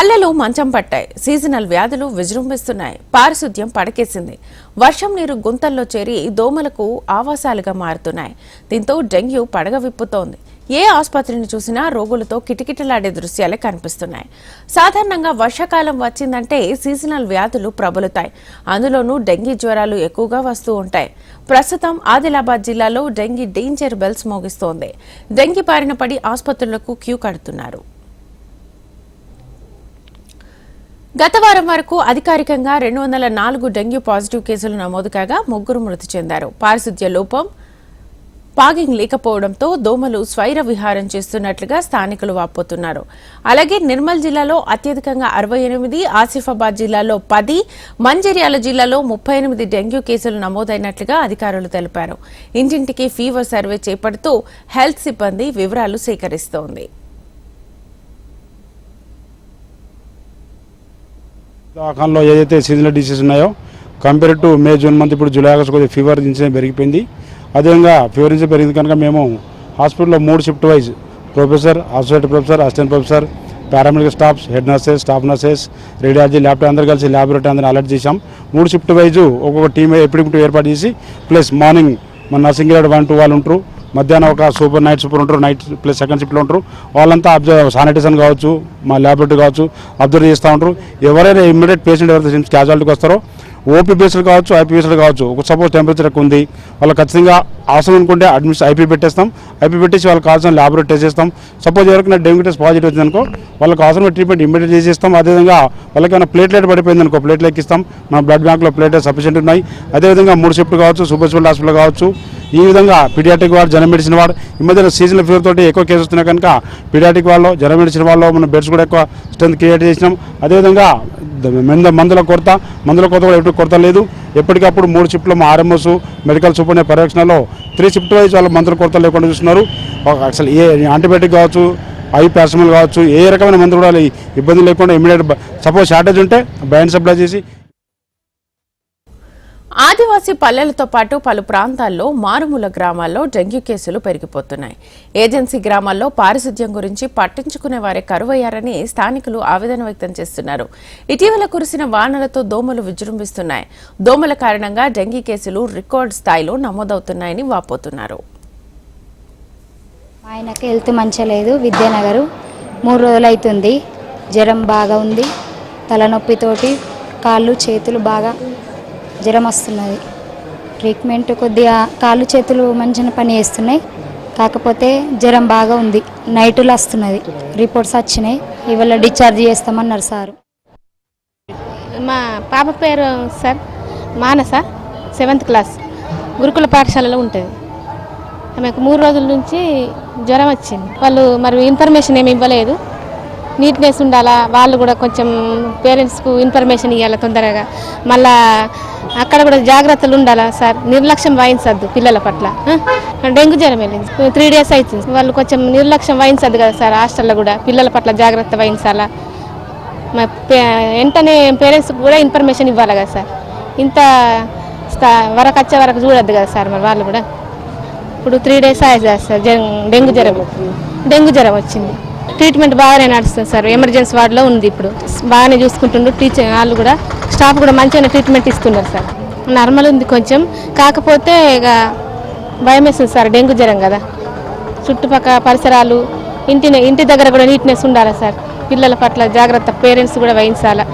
పల్లెలు మంచం పట్టాయి. సీజనల్ వ్యాధులు విజృంభిస్తున్నాయి. పారిశుద్ధ్యం పడకేసింది. వర్షం నీరు గుంతల్లో చేరి దోమలకు ఆవాసాలుగా మారుతున్నాయి. దీంతో డెంగ్యూ పడగ విప్పుతోంది. ఏ ఆసుపత్రిని చూసినా రోగులతో కిటకిటలాడే దృశ్యాలే కనిపిస్తున్నాయి. సాధారణంగా వర్షాకాలం వచ్చిందంటే సీజనల్ వ్యాధులు ప్రబలుతాయి. అందులోనూ డెంగీ జ్వరాలు ఎక్కువగా వస్తూ ఉంటాయి. ప్రస్తుతం ఆదిలాబాద్ జిల్లాలో డెంగీ డేంజర్ బెల్స్ మోగిస్తోంది. డెంగీ బారిన పడి ఆసుపత్రులకు క్యూ కడుతున్నారు. గత వారం వరకు అధికారికంగా రెండు వందల నాలుగు డెంగ్యూ పాజిటివ్ కేసులు నమోదు కాగా ముగ్గురు మృతి చెందారు. పారిశుద్ధ్య లోపం పాగింగ్ లేకపోవడంతో దోమలు స్వైర విహారం చేస్తున్నట్లుగా స్థానికులు వాపోతున్నారు. అలాగే నిర్మల్ జిల్లాలో అత్యధికంగా అరవై ఎనిమిది ఆసిఫాబాద్ జిల్లాలో పది మంచిర్యాల జిల్లాలో ముప్పై ఎనిమిది డెంగ్యూ కేసులు నమోదైనట్లుగా అధికారులు తెలిపారు. ఇంటింటికి ఫీవర్ సర్వే చేపడుతూ హెల్త్ సిబ్బంది వివరాలు సేకరిస్తోంది. దవాఖానలో ఏదైతే సీజనల్ డిసీజ్ ఉన్నాయో compare to May June month ఇప్పుడు జూలై ఆగస్ట్ కొద్దిగా ఫీవర్ ఇన్సిడెంట్ పెరిగిపోయింది. అదేవిధంగా ఫీవర్ ఇన్సిడెంట్ పెరిగింది కనుక మేము హాస్పిటల్లో మూడు shift wise professor associate professor assistant professor paramedical staffs head nurses staff nurses radiology lab అందరు కలిసి ల్యాబొరేటరీ అందరిని అలర్ట్ చేశాం. మూడు షిఫ్ట్ వైజు ఒక్కొక్క టీం ఎప్పటికప్పుడు ఏర్పాటు చేసి ప్లస్ మార్నింగ్ మన నర్సింగ్ గ్రేడ్ వన్ టూ వాళ్ళు ఉంటారు. మధ్యాహ్నం ఒక సూపర్ నైట్ సూపర్ ఉంటారు నైట్ ప్లస్ సెకండ్ షిఫ్ట్లో ఉంటారు. వాళ్ళంతా అబ్జర్వ్ శానిటైజేషన్ కావచ్చు మా ల్యాబొరేటరీ కావచ్చు అబ్జర్వ్ చేస్తూ ఉంటారు. ఎవరైనా ఇమ్మీడియట్ పేషెంట్ ఎవరైతే క్యాజువాలిటీకి వస్తారో ఓపీ పేషెంట్ కావచ్చు ఐపీ పేషెంట్ కావచ్చు ఒక సపోజ్ టెంపరేచర్ ఎక్కువ ఉంది వాళ్ళు ఖచ్చితంగా అవసరం అనుకుంటే అడ్మిషన్ ఐపీ పెట్టేస్తాం. ఐపీ పెట్టేసి వాళ్ళకి కావాల్సిన ల్యాబొరేటరీ టెస్ట్ చేస్తాం. సపోజ్ ఎవరికైనా డెంగ్యూ టెస్ట్ పాజిటివ్ వచ్చింది అనుకో వాళ్ళకి అవసరమైన ట్రీట్మెంట్ ఇమ్మీడియట్ చేసేస్తాం. అదేవిధంగా వాళ్ళకి ఏమైనా ప్లేట్లెట్ పడిపోయింది అనుకో ప్లేట్లు ఎక్కిస్తాం మన బ్లడ్ బ్యాంక్లో ప్లేట్లెట్ సఫిషియెంట్ ఉన్నాయి. అదేవిధంగా మూడు షిఫ్ట్ కావచ్చు సూపర్ స్పెషల్ హాస్పిటల్ కావచ్చు ఈ విధంగా పీడియాటిక్ వార్డు జనం మెడిసిన్ వార్డ్ ఈ మధ్యన సీజనల్ ఫీవర్ తోటి ఎక్కువ కేసు వస్తున్నాయి కనుక పీడియాటిక్ వాళ్ళు జ్వరం మెడిసిన్ వాళ్ళు మనం బెడ్స్ కూడా ఎక్కువ స్ట్రెంత్ క్రియేట్ చేసినాం. అదేవిధంగా మందుల కొరత మందుల కొరత కూడా ఎప్పుడు కొరత లేదు. ఎప్పటికప్పుడు మూడు షిఫ్ట్లు మా ఆర్ఎంఎస్ మెడికల్ సూపర్ పర్యవేక్షణలో త్రీ షిఫ్ట్ వైజ్ వాళ్ళ మందుల కొరత లేకుండా చూస్తున్నారు. అసలు ఏ యాంటీబయాటిక్ కావచ్చు ఐ పారాసిటమాల్ కావచ్చు ఏ రకమైన మందులు కూడా ఇబ్బంది లేకుండా ఇమీడియట్ సపోజ్ షార్టేజ్ ఉంటే బ్యాండ్ సప్లై చేసి ఆదివాసీ పల్లెలతో పాటు పలు ప్రాంతాల్లో మారుమూల గ్రామాల్లో డెంగ్యూ కేసులు పెరిగిపోతున్నాయి. ఏజెన్సీ గ్రామాల్లో పారిశుద్ధ్యం గురించి పట్టించుకునే వారే కరువయ్యారని స్థానికులు ఆవేదన వ్యక్తం చేస్తున్నారు. ఇటీవల కురిసిన వానలతో దోమలు విజృంభిస్తున్నాయి. దోమల కారణంగా డెంగీ కేసులు రికార్డ్ స్థాయిలో నమోదవుతున్నాయని వాపోతున్నారు. ఆయనకి హెల్త్ మంచిగా లేదు. విద్యానగరు మూడు రోజులు అవుతుంది. జ్వరం బాగా ఉంది. తలనొప్పితోటి కాళ్ళు చేతులు బాగా జ్వరం వస్తున్నది. ట్రీట్మెంట్ కొద్దిగా కాళ్ళు చేతులు మంచిగా పని చేస్తున్నాయి. కాకపోతే జ్వరం బాగా ఉంది. నైటులు వస్తున్నది. రిపోర్ట్స్ వచ్చినాయి. ఇవాళ డిశ్చార్జ్ చేస్తామన్నారు సారు. మా పాప పేరు సార్ మానస సెవెంత్ క్లాస్ గురుకుల పాఠశాలలో ఉంటుంది. ఆమెకు మూడు రోజుల నుంచి జ్వరం వచ్చింది. వాళ్ళు మరి ఇన్ఫర్మేషన్ ఏమి ఇవ్వలేదు. నీట్నెస్ ఉండాలా? వాళ్ళు కూడా కొంచెం పేరెంట్స్కు ఇన్ఫర్మేషన్ ఇవ్వాలి తొందరగా? మళ్ళా అక్కడ కూడా జాగ్రత్తలు ఉండాలా సార్? నిర్లక్ష్యం వహించద్దు పిల్లల పట్ల డెంగ్యూ జ్వరం వెళ్ళింది. త్రీ డేస్ అవుతుంది వాళ్ళు కొంచెం నిర్లక్ష్యం వహించద్దు కదా సార్ హాస్టల్లో కూడా పిల్లల పట్ల జాగ్రత్త వహించాలా మా వెంటనే పేరెంట్స్కి కూడా ఇన్ఫర్మేషన్ ఇవ్వాలి కదా సార్? ఇంత వరకు వచ్చే వరకు చూడొద్దు కదా సార్ మరి వాళ్ళు కూడా? ఇప్పుడు త్రీ డేస్ అయ్యారు సార్ డెంగ్యూ జ్వరం. డెంగ్యూ జ్వరం వచ్చింది. ట్రీట్మెంట్ బాగానే నడుస్తుంది సార్. ఎమర్జెన్సీ వార్డులో ఉంది ఇప్పుడు. బాగానే చూసుకుంటుండ్రు. టీచర్ వాళ్ళు కూడా స్టాఫ్ కూడా మంచిగానే ట్రీట్మెంట్ ఇస్తున్నారు సార్. నార్మల్ ఉంది కొంచెం. కాకపోతే ఇక భయం వేస్తుంది సార్ డెంగ్యూ జ్వరం కదా. చుట్టుపక్కల పరిసరాలు ఇంటి ఇంటి దగ్గర కూడా నీట్నెస్ ఉండాలి సార్. పిల్లల పట్ల జాగ్రత్త పేరెంట్స్ కూడా వహించాలా.